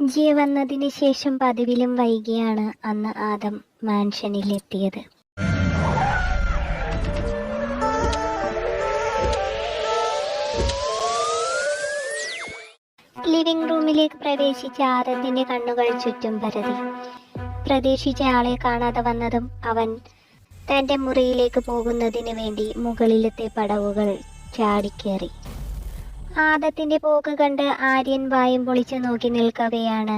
ജിയ വന്നതിന് ശേഷം പതിവിലും വൈകിയാണ് അന്ന് ആദം മാൻഷനിൽ എത്തിയത് ലിവിംഗ് റൂമിലേക്ക് പ്രവേശിച്ച ആദത്തിന്റെ കണ്ണുകൾ ചുറ്റും പരതി. പ്രതീക്ഷിച്ച ആളെ കാണാതെ വന്നതും അവൻ തന്റെ മുറിയിലേക്ക് പോകുന്നതിന് വേണ്ടി മുകളിലത്തെ പടവുകൾ ചാടിക്കേറി. ആദത്തിന്റെ പോക്ക് കണ്ട് ആര്യൻ വായും പൊളിച്ചു നോക്കി നിൽക്കവെയാണ്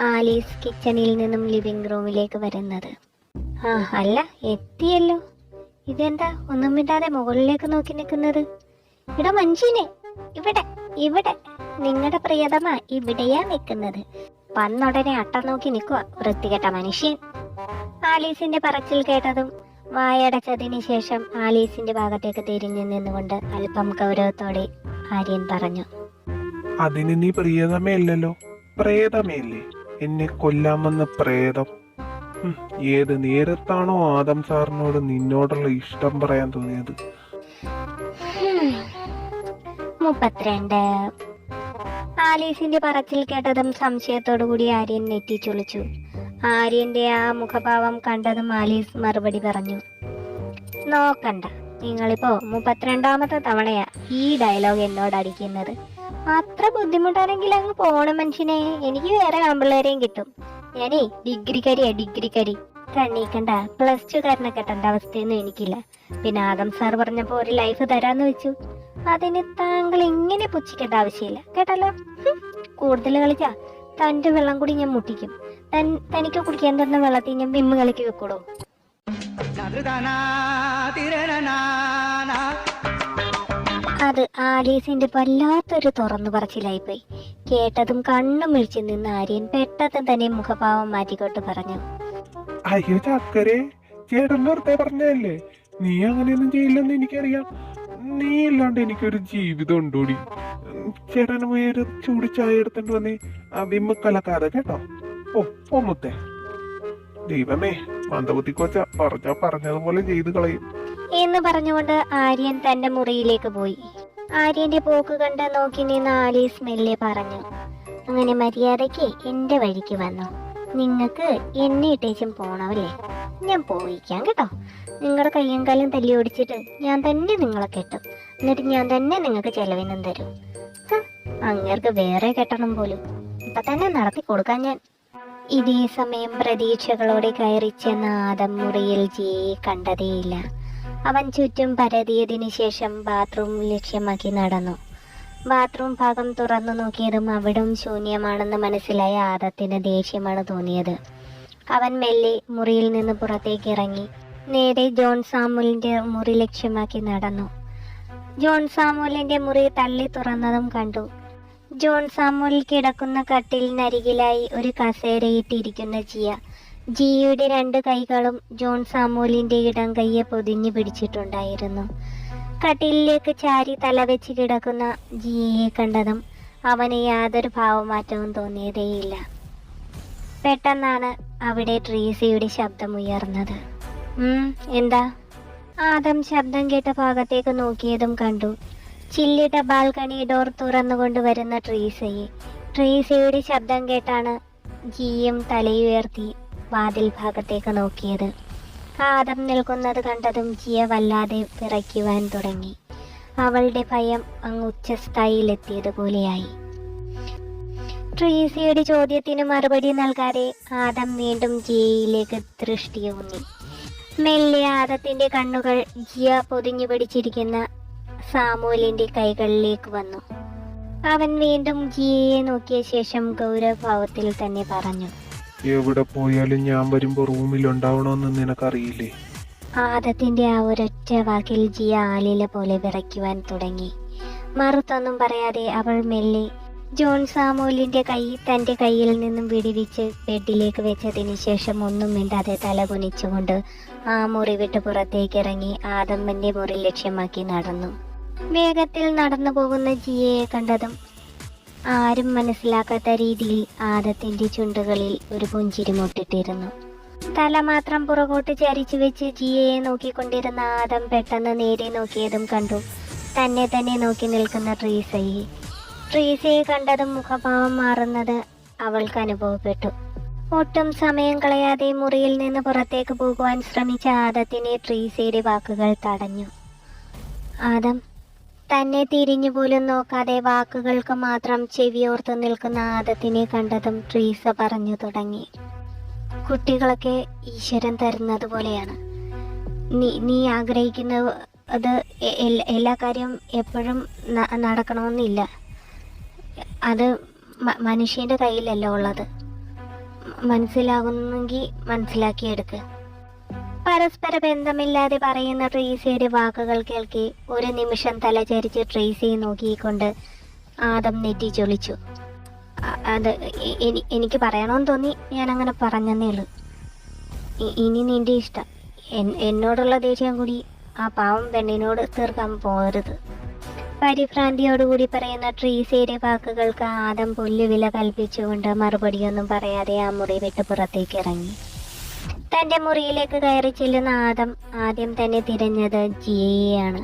ആലീസ് കിച്ചണിൽ നിന്നും ലിവിംഗ് റൂമിലേക്ക് വരുന്നത്. ആ അല്ല എത്തിയല്ലോ. ഇതെന്താ? ഒന്നും ഇടാതെ മുകളിലേക്ക് നോക്കി നിൽക്കുന്നത്. ഇവിടെ മഞ്ജുനെ ഇവിടെ ഇവിടെ. നിങ്ങളുടെ പ്രിയതമ ഇവിടെയാ നിൽക്കുന്നത്. വന്നുടനെ അട്ട നോക്കി നിൽക്കുക വൃത്തികെട്ട മനുഷ്യൻ. ആലീസിന്റെ പറച്ചിൽ കേട്ടതും വായടച്ചതിന് ശേഷം ആലീസിന്റെ ഭാഗത്തേക്ക് തിരിഞ്ഞു നിന്നുകൊണ്ട് അല്പം ഗൗരവത്തോടെ ആര്യൻ പറഞ്ഞു. അതിന് നീ പ്രിയതമയല്ലല്ലോ. പ്രേതമയല്ലേ. എന്നെ കൊല്ലാമെന്ന പ്രേതം. ഏത് നേരത്താണോ ആദം സാറിനോട് നിന്നോടുള്ള ഇഷ്ടം പറയാൻ തോന്നിയത്? "ഹും, മുപ്പത്തിരണ്ട്. ആലീസിന്റെ പറച്ചിൽ കേട്ടതും സംശയത്തോടു കൂടി ആര്യൻ നെറ്റിച്ചൊളിച്ചു ആര്യന്റെ ആ മുഖഭാവം കണ്ടതും ആലീസ് മറുപടി പറഞ്ഞു. നോക്കണ്ട. നിങ്ങളിപ്പോ മുപ്പത്തിരണ്ടാമത്തെ തവണയാ ഈ ഡയലോഗ് എന്നോട് അടിക്കുന്നത്. അത്ര ബുദ്ധിമുട്ടാണെങ്കിൽ അങ്ങ് പോണ മനുഷ്യനെ. എനിക്ക് വേറെ ആമ്പിള്ളേരെയും കിട്ടും. ഞാനേ ഡിഗ്രിക്കാരിയാ ഡിഗ്രിക്കാരി. കണ്ണീക്കണ്ട പ്ലസ് ടു കാരനെ കെട്ടേണ്ട അവസ്ഥയൊന്നും എനിക്കില്ല. പിന്നെ ആദം സാർ പറഞ്ഞപ്പോ ഒരു ലൈഫ് തരാന്ന് വെച്ചു. അതിന് താങ്കൾ ഇങ്ങനെ പുച്ഛിക്കേണ്ട ആവശ്യമില്ല. കേട്ടല്ലോ? കൂടുതൽ കളിച്ചാ തന്റെ വെള്ളം കൂടി ഞാൻ മുട്ടിക്കും. തൻ തനിക്ക് കുടിക്കാൻ തന്ന വെള്ളത്തിൽ ഞാൻ വിമ്മ് കളിക്ക് വെക്കൂടോ അത് ആലീസിന്റെ വല്ലാത്തൊരു തുറന്നു പറച്ചിലായിപ്പോയി. കേട്ടതും കണ്ണും മിഴിച്ചു നിന്ന് ആര്യൻ പെട്ടെന്ന് തന്നെ മുഖഭാവം മാറ്റിക്കൊണ്ട് പറഞ്ഞു. അയ്യോ ചാക്കരെ ചേട്ടൻ വെറുതെ പറഞ്ഞതല്ലേ? നീ അങ്ങനെയൊന്നും ചെയ്യില്ലെന്ന് എനിക്കറിയാം. നീ ഇല്ലാണ്ട് എനിക്കൊരു ജീവിതം ഉണ്ടോടി? ചേട്ടന് പോയി ഒരു ചൂട് ചായ എടുത്തിട്ട് വന്നേ. ആ വിമ്മ കലക്കാതെ കേട്ടോ. ഓ ഓ മുത്തേ. ദൈവമേ മന്ദബുദ്ധി കൊച്ച പറഞ്ഞ പറഞ്ഞതുപോലെ ചെയ്തു കളയും. എന്ന് പറഞ്ഞുകൊണ്ട് ആര്യൻ തന്റെ മുറിയിലേക്ക് പോയി. ആര്യന്റെ പോക്ക് കണ്ട് നോക്കി നിന്ന ആലീസ് മെല്ലെ പറഞ്ഞു അങ്ങനെ മര്യാദയ്ക്ക് എന്റെ വഴിക്ക് വന്നു. നിങ്ങൾക്ക് എന്നെ ഇട്ടേച്ചും പോണവല്ലേ ഞാൻ പോയിക്കാം കേട്ടോ. നിങ്ങളുടെ കയ്യും കാലും തല്ലി ഓടിച്ചിട്ട് ഞാൻ തന്നെ നിങ്ങളെ കെട്ടും. എന്നിട്ട് ഞാൻ തന്നെ നിങ്ങൾക്ക് ചെലവിനും തരും. അങ്ങേർക്ക് വേറെ കെട്ടണം പോലും. ഇപ്പൊ തന്നെ നടത്തി കൊടുക്കാൻ ഞാൻ ഇതേ സമയം പ്രതീക്ഷകളോടെ കയറി ചെന്ന ആദം മുറിയിൽ ജിയെ കണ്ടതേയില്ല. അവൻ ചുറ്റും പരതിയതിനു ശേഷം ബാത്റൂം ലക്ഷ്യമാക്കി നടന്നു. ബാത്റൂം ഭാഗം തുറന്നു നോക്കിയതും അവിടം ശൂന്യമാണെന്ന് മനസ്സിലായ ആദത്തിന് ദേഷ്യമാണ് തോന്നിയത്. അവൻ മെല്ലെ മുറിയിൽ നിന്ന് പുറത്തേക്ക് ഇറങ്ങി നേരെ ജോൺ സാമുലിന്റെ മുറി ലക്ഷ്യമാക്കി നടന്നു. ജോൺ സാമുലിന്റെ മുറി തള്ളി തുറന്നതും കണ്ടു. ജോൺ സാമുൽ കിടക്കുന്ന കട്ടിലിനരികിലായി ഒരു കസേരയിട്ടിരിക്കുന്ന ജിയ. ജിയുടെ രണ്ട് കൈകളും ജോൺ സാമുലിന്റെ ഇടം കൈയെ പൊതിഞ്ഞു പിടിച്ചിട്ടുണ്ടായിരുന്നു. കട്ടിലിലേക്ക് ചാരി തലവെച്ച് കിടക്കുന്ന ജിയയെ കണ്ടതും അവന് യാതൊരു ഭാവമാറ്റവും തോന്നിയതേയില്ല. പെട്ടെന്നാണ് അവിടെ ട്രീസിയുടെ ശബ്ദമുയർന്നത്. ഉം എന്താ? ആദം ശബ്ദം കേട്ട ഭാഗത്തേക്ക് നോക്കിയതും കണ്ടു. ചില്ലിട്ട ബാൽക്കണി ഡോർ തുറന്നുകൊണ്ട് വരുന്ന ട്രീസയെ. ട്രീസയുടെ ശബ്ദം കേട്ടാണ് ജിയും തലയുയർത്തി വാതിൽ ഭാഗത്തേക്ക് നോക്കിയത്. ആദം നിൽക്കുന്നത് കണ്ടതും ജിയ വല്ലാതെ വിറയ്ക്കുവാൻ തുടങ്ങി. അവളുടെ ഭയം അങ്ങ് ഉച്ചസ്ഥായിലെത്തിയതുപോലെയായി ട്രീസയുടെ ചോദ്യത്തിന് മറുപടി നൽകാതെ ആദം വീണ്ടും ജിയയിലേക്ക് ദൃഷ്ടിയൂന്നി മെല്ലെ ആദത്തിന്റെ കണ്ണുകൾ ജിയ പൊതിഞ്ഞു പിടിച്ചിരിക്കുന്ന സാമൂലിന്റെ കൈകളിലേക്ക് വന്നു. അവൻ വീണ്ടും ജിയെ നോക്കിയ ശേഷം ഗൗരവഭാവത്തിൽ തന്നെ പറഞ്ഞു എവിടെ പോയാലും ഞാൻ വരുമ്പോ റൂമിൽ ഉണ്ടാവണമെന്ന് നിനക്കറിയില്ലേ? ആദത്തിന്റെ ആ ഒരൊറ്റ വാക്കിൽ ജിയ ആലില പോലെ വിറയ്ക്കുവാൻ തുടങ്ങി. മറുത്തൊന്നും പറയാതെ അവൾ മെല്ലെ ജോൺ സാമൂലിന്റെ കൈ തന്റെ കയ്യിൽ നിന്നും വിടിവിച്ച് ബെഡിലേക്ക് വെച്ചതിന് ശേഷം ഒന്നും മിണ്ടാതെ തല കുനിച്ചുകൊണ്ട് ആ മുറി വിട്ട് പുറത്തേക്ക് ഇറങ്ങി ആദമ്മന്റെ മുറി ലക്ഷ്യമാക്കി നടന്നു. വേഗത്തിൽ നടന്നു പോകുന്ന ജിയയെ കണ്ടതും ആരും മനസ്സിലാക്കാത്ത രീതിയിൽ ആദത്തിന്റെ ചുണ്ടുകളിൽ ഒരു പുഞ്ചിരി മുട്ടിട്ടിരുന്നു. തല മാത്രം പുറകോട്ട് ചരിച്ചു വെച്ച് ജിയയെ നോക്കിക്കൊണ്ടിരുന്ന ആദം പെട്ടെന്ന് നേരെ നോക്കിയതും കണ്ടു. തന്നെ തന്നെ നോക്കി നിൽക്കുന്ന ട്രീസയെ. ട്രീസയെ കണ്ടതും മുഖഭാവം മാറുന്നത് അവൾക്ക് അനുഭവപ്പെട്ടു. ഒട്ടും സമയം കളയാതെ മുറിയിൽ നിന്ന് പുറത്തേക്ക് പോകുവാൻ ശ്രമിച്ച ആദത്തിനെ ട്രീസയുടെ വാക്കുകൾ തടഞ്ഞു. ആദം തന്നെ തിരിഞ്ഞു പോലും നോക്കാതെ വാക്കുകൾക്ക് മാത്രം ചെവിയോർത്ത് നിൽക്കുന്ന ആദത്തിനെ കണ്ടതും ട്രീസ പറഞ്ഞു തുടങ്ങി. കുട്ടികളൊക്കെ ഈശ്വരൻ തരുന്നത് പോലെയാണ്. നീ നീ ആഗ്രഹിക്കുന്ന അത് എല്ലാ കാര്യവും എപ്പോഴും നടക്കണമെന്നില്ല. അത് മനുഷ്യന്റെ കയ്യിലല്ല ഉള്ളത്. മനസ്സിലാകുന്നെങ്കിൽ മനസ്സിലാക്കിയെടുക്ക്. പരസ്പര ബന്ധമില്ലാതെ പറയുന്ന ട്രേസിയുടെ വാക്കുകൾ കേൾക്കി ഒരു നിമിഷം തലചരിച്ച് ട്രേസിയെ നോക്കിക്കൊണ്ട് ആദം നെറ്റി ചൊളിച്ചു അത് എനിക്ക് പറയണമെന്ന് തോന്നി ഞാൻ അങ്ങനെ പറഞ്ഞതേ ഉള്ളൂ ഇനി നിന്റെ ഇഷ്ടം. എന്നോടുള്ള ദേഷ്യം കൂടി ആ പാവം പെണ്ണിനോട് തീർക്കാൻ പോകരുത്. പരിഭ്രാന്തിയോടുകൂടി പറയുന്ന ട്രീസയുടെ വാക്കുകൾക്ക് ആദം പുല്ലുവില കൽപ്പിച്ചുകൊണ്ട് മറുപടിയൊന്നും പറയാതെ ആ മുറി വിട്ട് പുറത്തേക്ക് ഇറങ്ങി. തന്റെ മുറിയിലേക്ക് കയറി ചെല്ലുന്ന ആദം ആദ്യം തന്നെ തിരഞ്ഞത് ജിയയെയാണ്.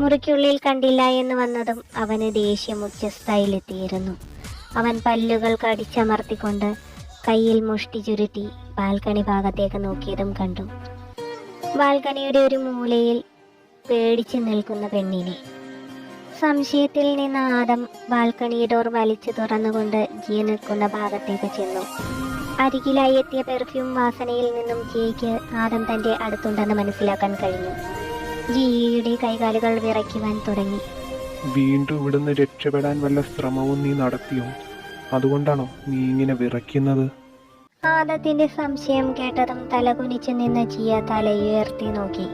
മുറിക്കുള്ളിൽ കണ്ടില്ല എന്ന് വന്നതും അവന് ദേഷ്യം ഉച്ചസ്ഥായിലെത്തിയിരുന്നു. അവൻ പല്ലുകൾ കടിച്ചമർത്തിക്കൊണ്ട് കയ്യിൽ മുഷ്ടി ചുരുട്ടി ബാൽക്കണി ഭാഗത്തേക്ക് നോക്കിയതും കണ്ടു. ബാൽക്കണിയുടെ ഒരു മൂലയിൽ പേടിച്ചു നിൽക്കുന്ന പെണ്ണിനെ. സംശയത്തിൽ നിന്ന് ആദം ബാൽക്കണി ഡോർ വലിച്ചു തുറന്നുകൊണ്ട് ജിയ നിൽക്കുന്ന ഭാഗത്തേക്ക് ചെന്നു. അരികിലായി എത്തിയ പെർഫ്യൂം വാസനയിൽ നിന്നും ജിയയ്ക്ക് ആദം തന്റെ അടുത്തുണ്ടെന്ന് മനസ്സിലാക്കാൻ കഴിഞ്ഞു. ജിയയുടെ കൈകാലുകൾ വിറയ്ക്കുവാൻ തുടങ്ങി. വീണ്ടും ഇവിടുന്ന് രക്ഷപ്പെടാൻ വല്ല ശ്രമവും നീ നടത്തിയോ? അതുകൊണ്ടാണോ നീ ഇങ്ങനെ വിറയ്ക്കുന്നത്? ആദത്തിന്റെ സംശയം കേട്ടതും തലകുനിച്ചു നിന്ന ജിയ തലയുയർത്തി നോക്കി.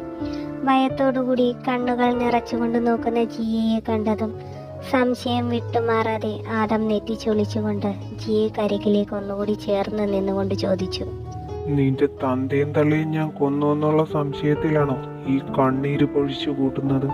ഭയത്തോടുകൂടി കണ്ണുകൾ നിറച്ചുകൊണ്ട് നോക്കുന്ന ജിയയെ കണ്ടതും സംശയം വിട്ടുമാറാതെ ആദം നെറ്റിച്ചൊളിച്ചുകൊണ്ട് ജിയെ കരികിലേക്ക് ഒന്നുകൂടി ചേർന്ന് നിന്നുകൊണ്ട് ചോദിച്ചു. നിന്റെ തന്തയും തള്ളിയും ഞാൻ കൊന്നു എന്നുള്ള സംശയത്തിലാണോ ഈ കണ്ണീര് പൊഴിച്ചു കൂട്ടുന്നത്?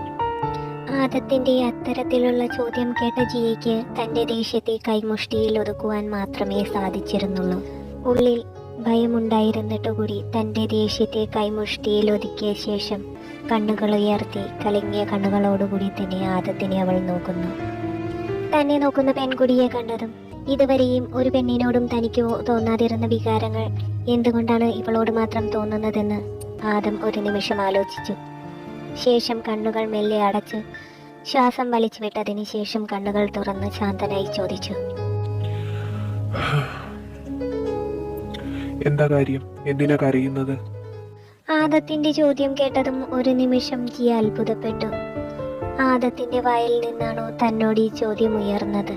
ആദത്തിന്റെ അത്തരത്തിലുള്ള ചോദ്യം കേട്ട ജിയയ്ക്ക് തന്റെ ദേഷ്യത്തെ കൈമുഷ്ടിയിൽ ഒതുക്കുവാൻ മാത്രമേ സാധിച്ചിരുന്നുള്ളൂ. ഉള്ളിൽ ഭയമുണ്ടായിരുന്നിട്ടുകൂടി തന്റെ ദേഷ്യത്തെ കൈമുഷ്ടിയിൽ ഒതുക്കിയ ശേഷം കണ്ണുകൾ ഉയർത്തി കലങ്ങിയ കണ്ണുകളോടുകൂടി തന്നെ ആദത്തിനെ അവൾ നോക്കുന്നു. തന്നെ നോക്കുന്ന പെൺകുടിയെ കണ്ടതും ഇതുവരെയും ഒരു പെണ്ണിനോടും തനിക്ക് തോന്നാതിരുന്ന വികാരങ്ങൾ എന്തുകൊണ്ടാണ് ഇവളോട് മാത്രം തോന്നുന്നതെന്ന് ആദം ഒരു നിമിഷം ആലോചിച്ചു. ശേഷം കണ്ണുകൾ മെല്ലെ അടച്ച് ശ്വാസം വലിച്ചു വിട്ടതിന് ശേഷം കണ്ണുകൾ തുറന്ന് ശാന്തനായി ചോദിച്ചു. എന്താ കാര്യം? എന്തിനാ കരയുന്നത്? ആദത്തിന്റെ ചോദ്യം കേട്ടതും ഒരു നിമിഷം ജിയ അത്ഭുതപ്പെട്ടു. ആദത്തിന്റെ വായിൽ നിന്നാണോ തന്നോട് ഈ ചോദ്യം ഉയർന്നത്?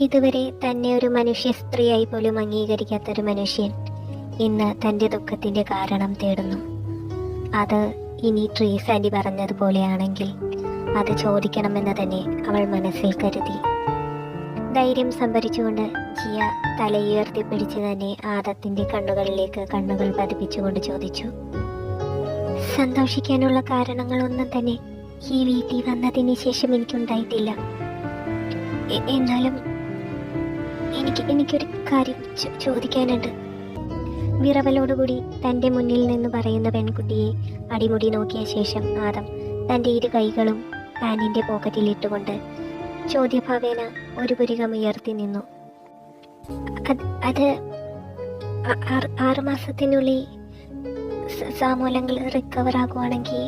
ഇതുവരെ തന്നെ ഒരു മനുഷ്യ സ്ത്രീയായി പോലും അംഗീകരിക്കാത്ത ഒരു മനുഷ്യൻ ഇന്ന് തന്റെ ദുഃഖത്തിന്റെ കാരണം തേടുന്നു. അത് ഇനി ട്രീസ് പറഞ്ഞതുപോലെയാണെങ്കിൽ അത് ചോദിക്കണമെന്ന് തന്നെ അവൾ മനസ്സിൽ കരുതി. ധൈര്യം സംഭരിച്ചുകൊണ്ട് ജിയ തലയുയർത്തി പിടിച്ച് തന്നെ ആദത്തിന്റെ കണ്ണുകളിലേക്ക് കണ്ണുകൾ പതിപ്പിച്ചുകൊണ്ട് ചോദിച്ചു. സന്തോഷിക്കാനുള്ള കാരണങ്ങളൊന്നും തന്നെ ഈ വീട്ടിൽ വന്നതിന് ശേഷം എനിക്കുണ്ടായിട്ടില്ല. എന്നാലും എനിക്ക് എനിക്കൊരു കാര്യം ചോദിക്കാനുണ്ട്. വിറവലോടുകൂടി തന്റെ മുന്നിൽ നിന്ന് പറയുന്ന പെൺകുട്ടിയെ അടിമുടി നോക്കിയ ശേഷം ആദം തന്റെ ഇരു കൈകളും പാനിന്റെ പോക്കറ്റിൽ ഇട്ടുകൊണ്ട് ചോദ്യഭാവേന ഒരു പുരികം ഉയർത്തി നിന്നു. അത് ആറുമാസത്തിനുള്ളിൽ സാമൂലങ്ങൾ റിക്കവർ ആകുവാണെങ്കിൽ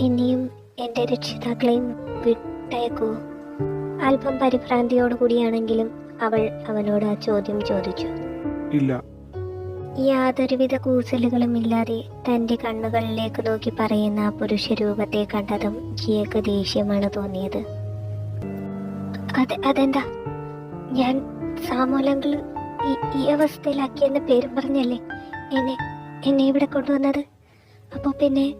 ഇനിയും എന്റെ രക്ഷിതാക്കളെയും വിട്ടയക്കൂ. അല്പം പരിഭ്രാന്തിയോടുകൂടിയാണെങ്കിലും അവൾ അവനോട് ആ ചോദ്യം ചോദിച്ചു. ഇല്ല. യാതൊരുവിധ കൂസലുകളും ഇല്ലാതെ തന്റെ കണ്ണുകളിലേക്ക് നോക്കി പറയുന്ന ആ പുരുഷരൂപത്തെ കണ്ടതും ജിയക്ക് ദേഷ്യമാണ് തോന്നിയത്. അത് അതെന്താ? ഞാൻ സാമൂലങ്ങൾ ഈ അവസ്ഥയിലാക്കിയെന്ന പേരും പറഞ്ഞല്ലേ? എന്നെ എന്നെ ഇവിടെ കൊണ്ടുവന്നത്? അപ്പോൾ പിന്നെ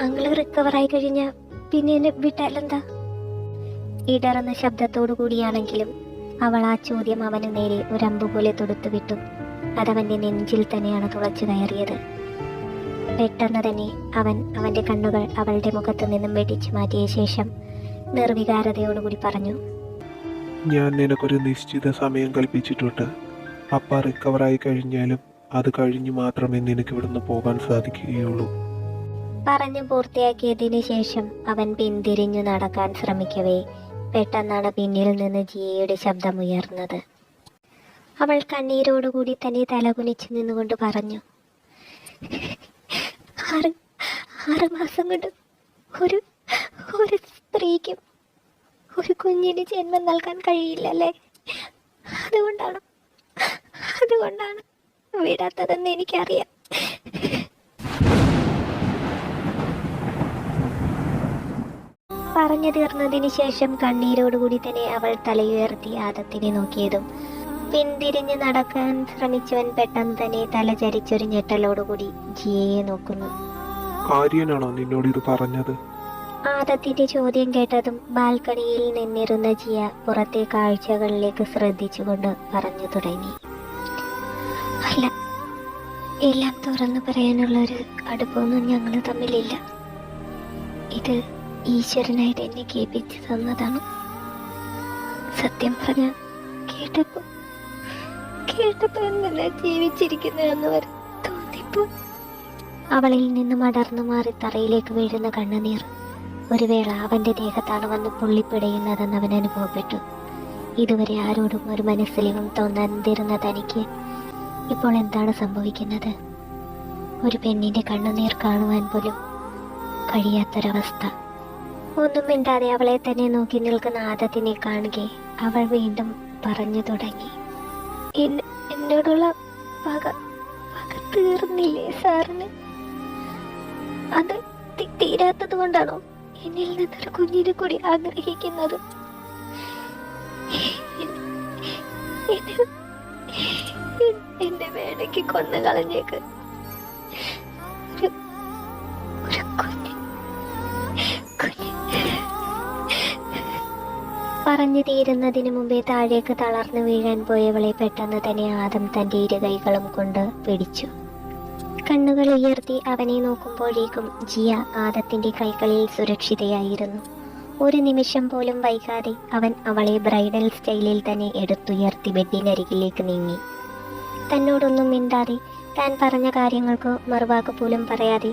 അങ്ങൾ റിക്കവർ ആയി കഴിഞ്ഞാൽ പിന്നെ എന്നെ വിട്ടാലെന്താ? ഇടറുന്ന ശബ്ദത്തോടു കൂടിയാണെങ്കിലും അവൾ ആ ചോദ്യം അവന് നേരെ ഒരമ്പ് പോലെ തൊടുത്തു വിട്ടു അതവന്റെ നെഞ്ചിൽ തന്നെയാണ് തുളച്ചു കയറിയത്. പെട്ടെന്ന് തന്നെ അവൻ അവന്റെ കണ്ണുകൾ അവളുടെ മുഖത്തു നിന്നും വെടിച്ചു മാറ്റിയ ശേഷം നിർവികാരതയോടുകൂടി പറഞ്ഞു ഞാൻ നിനക്കൊരു നിശ്ചിത സമയം കൽപ്പിച്ചിട്ടുണ്ട്. അപ്പ റിക്കവറായി കഴിഞ്ഞാലും അത് കഴിഞ്ഞു മാത്രമേ നിനക്ക് ഇവിടുന്ന് പോകാൻ സാധിക്കുകയുള്ളൂ. പറഞ്ഞു പൂർത്തിയാക്കിയതിനു ശേഷം അവൻ പിന്തിരിഞ്ഞു നടക്കാൻ ശ്രമിക്കവേ. പെട്ടെന്നാണ് പിന്നിൽ നിന്ന് ജിയയുടെ ശബ്ദമുയർന്നത് അവൾ കണ്ണീരോടുകൂടി തന്നെ തലകുനിച്ചു നിന്നുകൊണ്ട് പറഞ്ഞു ആറ് ആറ് മാസം കൊണ്ട് ഒരു ഒരു സ്ത്രീക്കും ഒരു കുഞ്ഞിന് ജന്മം നൽകാൻ കഴിയില്ലല്ലേ? അതുകൊണ്ടാണ് അതുകൊണ്ടാണ് വിടാത്തതെന്ന് എനിക്കറിയാം. പറഞ്ഞു തീർന്നതിന് ശേഷം കണ്ണീരോടുകൂടി തന്നെ അവൾ തലയുയർത്തി ആദത്തിനെ നോക്കിയതും പിന്തിരിഞ്ഞ് നടക്കാൻ ശ്രമിച്ചവൻ പെട്ടെന്ന് തന്നെ തല ചരിച്ചൊരു ഞെട്ടലോടുകൂടി ജിയയെ നോക്കുന്നു. ആര്യനാണോ നിന്നോട് ഇത് പറഞ്ഞത്? ആദത്തിന്റെ ചോദ്യം കേട്ടതും ബാൽക്കണിയിൽ നിന്നിരുന്ന ജിയ പുറത്തെ കാഴ്ചകളിലേക്ക് ശ്രദ്ധിച്ചുകൊണ്ട് പറഞ്ഞു തുടങ്ങി. അല്ല എല്ലാം തുറന്നു പറയാനുള്ള ഒരു അടുപ്പൊന്നും ഞങ്ങൾ തമ്മിലില്ല. ഇത് ഈശ്വരനായിട്ട് എന്നെ കേൾപ്പിച്ചു തന്നതാണ്. സത്യം പറഞ്ഞ കേട്ടപ്പോ കേട്ടപ്പോ എന്നല്ല ജീവിച്ചിരിക്കുന്നതെന്ന് വരെ തോന്നിപ്പോ. അവളിൽ നിന്നും അടർന്നു മാറി തറയിലേക്ക് വീഴുന്ന കണ്ണുനീർ ഒരു വേള അവന്റെ ദേഹത്താണ് വന്ന് പുള്ളിപ്പിടയുന്നതെന്ന് അവൻ അനുഭവപ്പെട്ടു. ഇതുവരെ ആരോടും ഒരു മനസ്സിലും തോന്നാതിരുന്ന തനിക്ക് ഇപ്പോൾ എന്താണ് സംഭവിക്കുന്നത്? ഒരു പെണ്ണിന്റെ കണ്ണുനീർ കാണുവാൻ പോലും കഴിയാത്തൊരവസ്ഥ. ഒന്നും മിണ്ടാതെ അവളെ തന്നെ നോക്കി നിൽക്കുന്ന ആദത്തിനെ കാണുകെ അവൾ വീണ്ടും പറഞ്ഞു തുടങ്ങി. "എന്നെ- എന്നോടുള്ള പക പക തീർന്നില്ലേ സാറിന്? അത് തീരാത്തത് കൊണ്ടാണോ? എന്നിൽ നിന്നൊരു കുഞ്ഞിനെ കൂടി ആഗ്രഹിക്കുന്നത്. എന്റെ വേടയ്ക്ക് കൊന്നു കളഞ്ഞേക്ക്. പറഞ്ഞു തീരുന്നതിന് മുമ്പേ താഴേക്ക് തളർന്നു വീഴാൻ പോയവളെ പെട്ടെന്ന് തന്നെ ആദം തന്റെ ഇരു കൈകളും കൊണ്ട് പിടിച്ചു. കണ്ണുകൾ ഉയർത്തി അവനെ നോക്കുമ്പോഴേക്കും ജിയ ആദത്തിന്റെ കൈകളിൽ സുരക്ഷിതയായിരുന്നു. ഒരു നിമിഷം പോലും വൈകാതെ അവൻ അവളെ ബ്രൈഡൽ സ്റ്റൈലിൽ തന്നെ എടുത്തുയർത്തി ബെഡിനരികിലേക്ക് നീങ്ങി. തന്നോടൊന്നും മിണ്ടാതെ താൻ പറഞ്ഞ കാര്യങ്ങൾക്ക് മറുവാക്ക് പോലും പറയാതെ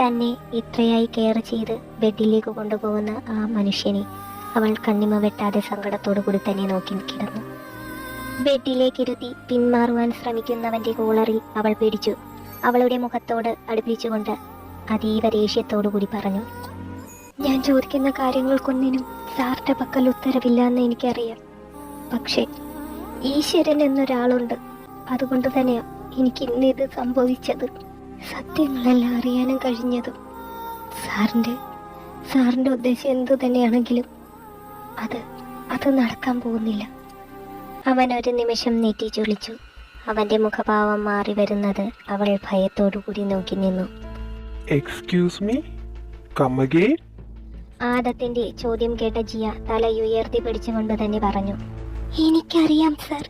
തന്നെ ഇത്രയായി കെയർ ചെയ്ത് ബെഡിലേക്ക് കൊണ്ടുപോകുന്ന ആ മനുഷ്യനെ അവൾ കണ്ണിമ വെട്ടാതെ സങ്കടത്തോടു കൂടി തന്നെ നോക്കി കിടന്നു ബെഡിലേക്കിരുത്തി പിന്മാറുവാൻ ശ്രമിക്കുന്നവന്റെ കോളറിൽ അവൾ പിടിച്ചു. അവളുടെ മുഖത്തോട് അടുപ്പിച്ചുകൊണ്ട് അതീവ ദേഷ്യത്തോടു കൂടി പറഞ്ഞു. ഞാൻ ചോദിക്കുന്ന കാര്യങ്ങൾക്കൊന്നിനും സാറിന്റെ പക്കൽ ഉത്തരവില്ല എന്ന് എനിക്കറിയാം. പക്ഷേ ഈശ്വരൻ എന്നൊരാളുണ്ട്. അതുകൊണ്ട് തന്നെയാ എനിക്ക് ഇന്ന് ഇത് സംഭവിച്ചത്. സത്യങ്ങളെല്ലാം അറിയാനും കഴിഞ്ഞതും. സാറിന്റെ സാറിന്റെ ഉദ്ദേശം എന്തു തന്നെയാണെങ്കിലും അത് അത് നടക്കാൻ പോകുന്നില്ല. അവൻ ഒരു നിമിഷം നെറ്റി ചൊളിച്ചു അവന്റെ മുഖഭാവം മാറി വരുന്നത് അവൾ ഭയത്തോടു കൂടി നോക്കി നിന്നു. എക്സ്ക്യൂസ് മീ കമഗേ ആദത്തിന്റെ ചോദ്യം കേട്ട ജിയ തല ഉയർത്തി പിടിച്ചുകൊണ്ട് തന്നെ പറഞ്ഞു. എനിക്കറിയാം സർ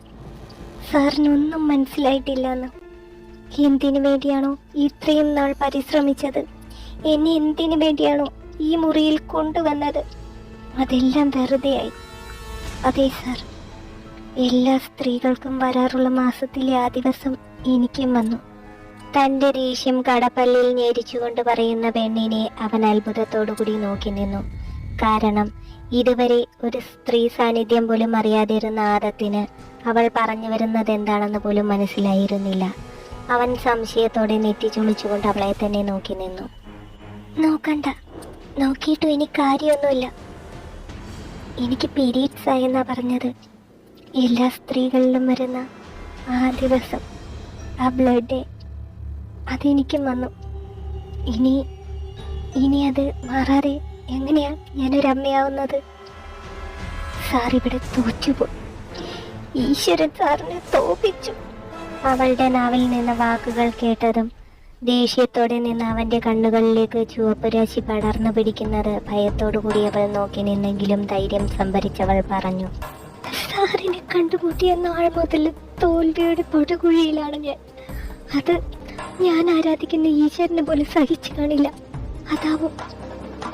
സാറിനൊന്നും മനസ്സിലായിട്ടില്ലെന്ന്. എന്തിനു വേണ്ടിയാണോ ഇത്രയും നാൾ പരിശ്രമിച്ചത്? എന്നെ എന്തിനു വേണ്ടിയാണോ ഈ മുറിയിൽ കൊണ്ടുവന്നത്? അതെല്ലാം വെറുതെയായി. അതെ സാർ എല്ലാ സ്ത്രീകൾക്കും വരാറുള്ള മാസത്തിലെ ആ ദിവസം എനിക്കും വന്നു. തന്റെ ദേഷ്യം കടപ്പല്ലിൽ ഞെരിച്ചുകൊണ്ട് പറയുന്ന പെണ്ണിനെ അവൻ അത്ഭുതത്തോടുകൂടി നോക്കി നിന്നു. കാരണം ഇതുവരെ ഒരു സ്ത്രീ സാന്നിധ്യം പോലും അറിയാതിരുന്ന ആദത്തിന് അവൾ പറഞ്ഞു വരുന്നത് എന്താണെന്ന് പോലും മനസ്സിലായിരുന്നില്ല. അവൻ സംശയത്തോടെ നെറ്റി ചുളിച്ചുകൊണ്ട് അവളെ തന്നെ നോക്കി നിന്നു. നോക്കണ്ട. നോക്കിയിട്ടും ഇനി കാര്യമൊന്നുമില്ല. എനിക്ക് പീരീഡ്സ് ആയെന്നാ പറഞ്ഞത്. എല്ലാ സ്ത്രീകളിലും വരുന്ന ആ ദിവസം ആ ബ്ലഡ് അതെനിക്കും വന്നു. ഇനി ഇനി അത് മാറാതെ എങ്ങനെയാ ഞാനൊരമ്മയാവുന്നത് സാർ ഇവിടെ തോച്ചുപോയി ഈശ്വരൻ സാറിനെ തോപ്പിച്ചു. അവളുടെ നാവിൽ നിന്ന് വാക്കുകൾ കേട്ടതും ദേഷ്യത്തോടെ നിന്ന് അവന്റെ കണ്ണുകളിലേക്ക് ചുവപ്പ് രാശി പടർന്നു പിടിക്കുന്നത് ഭയത്തോടു കൂടി അവൾ നോക്കി നിന്നെങ്കിലും ധൈര്യം സംഭരിച്ചവൾ പറഞ്ഞു. സാറിനെ കണ്ടുമുട്ടിയ നാൾ മുതൽ തോൽവിയുടെ പടുകുഴിയിലാണ് ഞാൻ. അത് ഞാൻ ആരാധിക്കുന്ന ഈശ്വരനെ പോലെ സഹിച്ചു കാണില്ല. അതാവും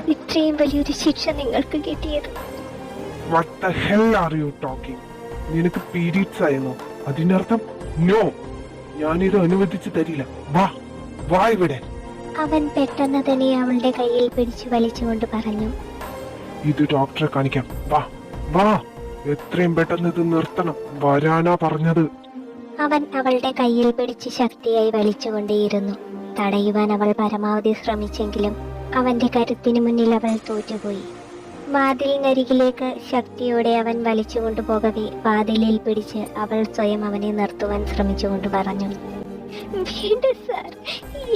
ഇത്രയും വലിയൊരു ശിക്ഷ നിങ്ങൾക്ക് കിട്ടിയത്. What the hell are you talking? നിനക്ക് പീരീഡ്സ് ആയിരുന്നു അതിനർത്ഥം നോ ഞാനിത് അനുവദിച്ചു തരില്ല. വാ വാ ഇവിടെ. അവൻ പെട്ടെന്ന് തന്നെ അവളുടെ കയ്യിൽ പിടിച്ചു വലിച്ചുകൊണ്ട് പറഞ്ഞു. ഇത് ഡോക്ടറെ കാണിക്കാം. വാ വാ. എത്രയും പെട്ടെന്ന് ഇത് നിർത്തണം. വരാനാ പറഞ്ഞത്. അവൻ അവളുടെ കയ്യിൽ പിടിച്ച് ശക്തിയായി വലിച്ചുകൊണ്ടേയിരുന്നു. തടയുവാൻ അവൾ പരമാവധി ശ്രമിച്ചെങ്കിലും അവന്റെ കരുത്തിന് മുന്നിൽ അവൾ തോറ്റുപോയി. വാതിലിനരികിലേക്ക് ശക്തിയോടെ അവൻ വലിച്ചുകൊണ്ടുപോകവേ വാതിലിൽ പിടിച്ച് അവൾ സ്വയം അവനെ നിർത്തുവാൻ ശ്രമിച്ചുകൊണ്ട് പറഞ്ഞു. വേണ്ട സാർ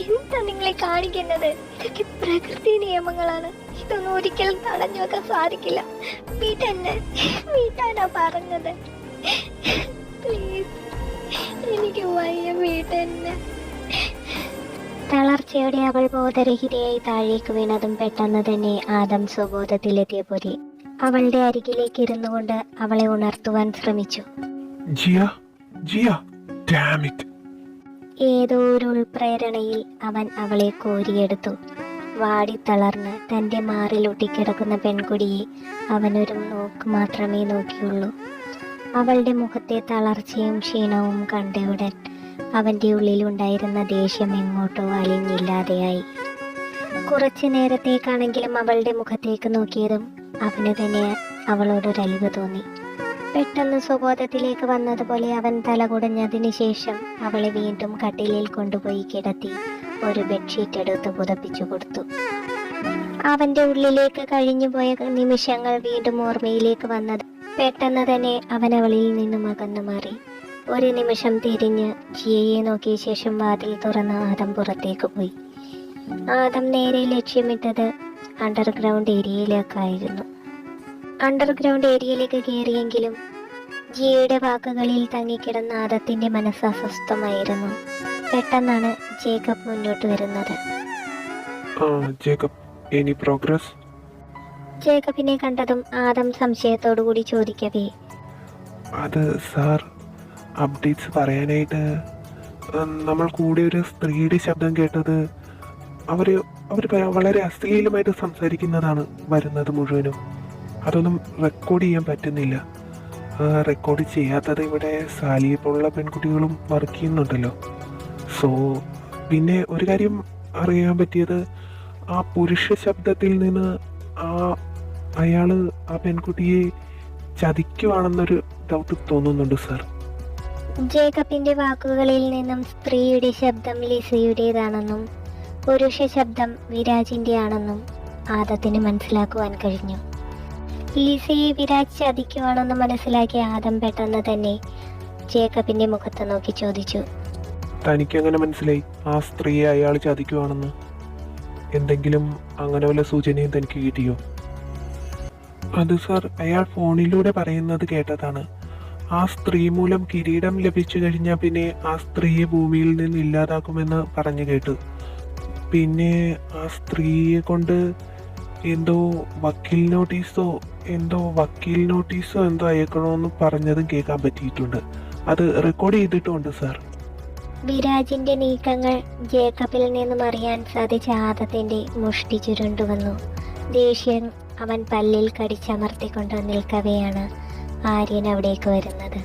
എന്താ നിങ്ങളെ കാണിക്കുന്നത്? ഇതൊക്കെ പ്രകൃതി നിയമങ്ങളാണ്. ഇതൊന്നും ഒരിക്കലും തടഞ്ഞു വെക്കാൻ സാധിക്കില്ല. വീട്ടെന്നെ വീട്ടാനാ പറഞ്ഞത്. പ്ലീസ് എനിക്ക് വയ്യ വീട്ടെന്നെ തളർച്ചയോടെ അവൾ ബോധരഹിതയായി താഴേക്ക് വീണതും പെട്ടെന്ന് തന്നെ ആദം സ്വബോധത്തിലെത്തിയ പോലെ അവളുടെ അരികിലേക്ക് ഇരുന്നു കൊണ്ട് അവളെ ഉണർത്തുവാൻ ശ്രമിച്ചു. Jiya Jiya damn it. ഏതോ ഒരു ഉൾപ്രേരണയിൽ അവൻ അവളെ കോരിയെടുത്തു. വാടിത്തളർന്ന് തന്റെ മാറിൽ ഒട്ടിക്കിടക്കുന്ന പെൺകുടിയെ അവനൊരു നോക്ക് മാത്രമേ നോക്കിയുള്ളൂ. അവളുടെ മുഖത്തെ തളർച്ചയും ക്ഷീണവും കണ്ടയുടൻ അവന്റെ ഉള്ളിലുണ്ടായിരുന്ന ദേഷ്യം എങ്ങോട്ടോ അലിഞ്ഞില്ലാതെയായി. കുറച്ചു നേരത്തേക്കാണെങ്കിലും അവളുടെ മുഖത്തേക്ക് നോക്കിയതും അവന് തന്നെ അവളോടൊരലിവ് തോന്നി. പെട്ടെന്ന് സ്വബോധത്തിലേക്ക് വന്നതുപോലെ അവൻ തല കുടഞ്ഞതിന് ശേഷം അവളെ വീണ്ടും കട്ടിലിൽ കൊണ്ടുപോയി കിടത്തി ഒരു ബെഡ്ഷീറ്റ് എടുത്ത് പുതപ്പിച്ചു കൊടുത്തു. അവന്റെ ഉള്ളിലേക്ക് കഴിഞ്ഞുപോയ നിമിഷങ്ങൾ വീണ്ടും ഓർമ്മയിലേക്ക് വന്നത് പെട്ടെന്ന് തന്നെ അവൻ അവളിൽ നിന്നും അകന്നു മാറി. ഒരു നിമിഷം തിരിഞ്ഞ് ജിയയെ നോക്കിയ ശേഷം വാതിൽ തുറന്ന് ആദം പുറത്തേക്ക് പോയി. ആദം നേരെ ലക്ഷ്യമിട്ടത് അണ്ടർഗ്രൗണ്ട് ഏരിയയിലേക്കായിരുന്നു അണ്ടർഗ്രൗണ്ട് ഏരിയയിലേക്ക് കയറിയെങ്കിലും ജിയയുടെ വാക്കുകളിൽ തങ്ങിക്കിടന്ന ആദത്തിന്റെ മനസ്സ് അസ്വസ്ഥമായിരുന്നു. പെട്ടെന്നാണ് ജേക്കബ് മുന്നോട്ട് വരുന്നത്. ജേക്കബ് എനി പ്രോഗ്രസ് ജേക്കബിനെ കണ്ടതും ആദം സംശയത്തോടു കൂടി ചോദിക്കവേ. അത് സാർ അപ്ഡേറ്റ്സ് പറയാനായിട്ട് നമ്മൾ കൂടെ ഒരു സ്ത്രീയുടെ ശബ്ദം കേട്ടത് അവർ അവർ വളരെ അശ്ലീലമായിട്ട് സംസാരിക്കുന്നതാണ് വരുന്നത് മുഴുവനും. അതൊന്നും റെക്കോർഡ് ചെയ്യാൻ പറ്റുന്നില്ല. റെക്കോർഡ് ചെയ്യാത്തത് ഇവിടെ സാലിയെ പോലുള്ള പെൺകുട്ടികളും വർക്ക് ചെയ്യുന്നുണ്ടല്ലോ. സോ പിന്നെ ഒരു കാര്യം അറിയാൻ പറ്റിയത് ആ പുരുഷ ശബ്ദത്തിൽ നിന്ന് ആ അയാൾ ആ പെൺകുട്ടിയെ ചതിക്കുവാണെന്നൊരു ഡൗട്ട് തോന്നുന്നുണ്ട് സാർ ജേക്കബിന്റെ വാക്കുകളിൽ നിന്നും സ്ത്രീയുടെ ശബ്ദം ലിസയുടേതാണെന്നും പുരുഷ ശബ്ദം വിരാജിന്റെ ആണെന്നും ആദത്തിന് മനസ്സിലാക്കുവാൻ കഴിഞ്ഞു. ലിസയെ വിരാജ് ചതിക്കുവാണെന്ന് മനസ്സിലാക്കിയ ആദം പെട്ടെന്ന് തന്നെ ജേക്കബിന്റെ മുഖത്ത് നോക്കി ചോദിച്ചു. തനിക്ക് എങ്ങനെ മനസ്സിലായി. ആ സ്ത്രീയെ അയാൾ ചതിക്കുവാണെന്ന്. എന്തെങ്കിലും അങ്ങനെ വല്ല സൂചനയും തനിക്ക് കിട്ടിയോ? അത് സാർ അയാൾ ഫോണിലൂടെ പറയുന്നത് കേട്ടതാണ്. ആ സ്ത്രീ മൂലം കിരീടം ലഭിച്ചു കഴിഞ്ഞാൽ പിന്നെ ആ സ്ത്രീയെ ഭൂമിയിൽ നിന്ന് ഇല്ലാതാക്കുമെന്ന് പറഞ്ഞു കേട്ടു. പിന്നെ ആ സ്ത്രീയെ കൊണ്ട് എന്തോ വക്കീൽ നോട്ടീസോ എന്തോ വക്കീൽ നോട്ടീസോ എന്തോ അയക്കണമെന്ന് പറഞ്ഞതും കേൾക്കാൻ പറ്റിയിട്ടുണ്ട്. അത് റെക്കോർഡ് ചെയ്തിട്ടുണ്ട് സാർ വിരാജിന്റെ നീക്കങ്ങൾ ജേക്കബിൽ നിന്നും അറിയാൻ സാധിച്ച ആദത്തിന്റെ മുഷ്ടി ചുരുണ്ടുവന്നു ദേഷ്യം അവൻ പല്ലിൽ കടിച്ചമർത്തിക്കൊണ്ട് നിൽക്കവെയാണ് ആര്യൻ അവിടേക്ക് വരുന്നത്.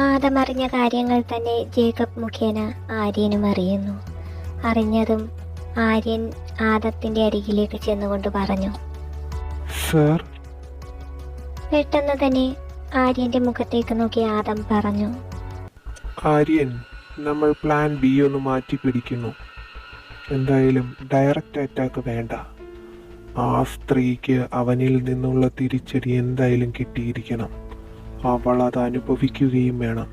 ആദം കാര്യങ്ങൾ തന്നെ ജേക്കബ് മുഖേന ആര്യനും അറിയുന്നു. അറിഞ്ഞതും ആര്യൻ ആദത്തിന്റെ അരികിലേക്ക് ചെന്നുകൊണ്ട് പറഞ്ഞു സർ. പെട്ടെന്ന് തന്നെ ആര്യന്റെ മുഖത്തേക്ക് നോക്കി ആദം പറഞ്ഞു ആര്യൻ നമ്മൾ പ്ലാൻ ബി ഒന്ന് മാറ്റി പിടിക്കുന്നു. എന്തായാലും ഡയറക്റ്റ് അറ്റാക്ക് വേണ്ട. ആ സ്ത്രീക്ക് അവനിൽ നിന്നുള്ള തിരിച്ചടി എന്തായാലും കിട്ടിയിരിക്കണം. അവൾ അത് അനുഭവിക്കുകയും വേണം.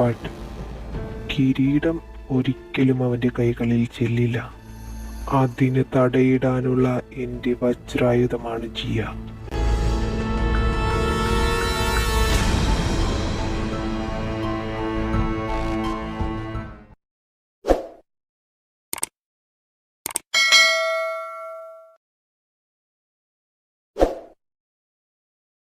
ബട്ട് കിരീടം ഒരിക്കലും അവന്റെ കൈകളിൽ ചെല്ലില്ല. അതിന് തടയിടാനുള്ള എന്റെ വജ്രായുധമാണ് ജിയ.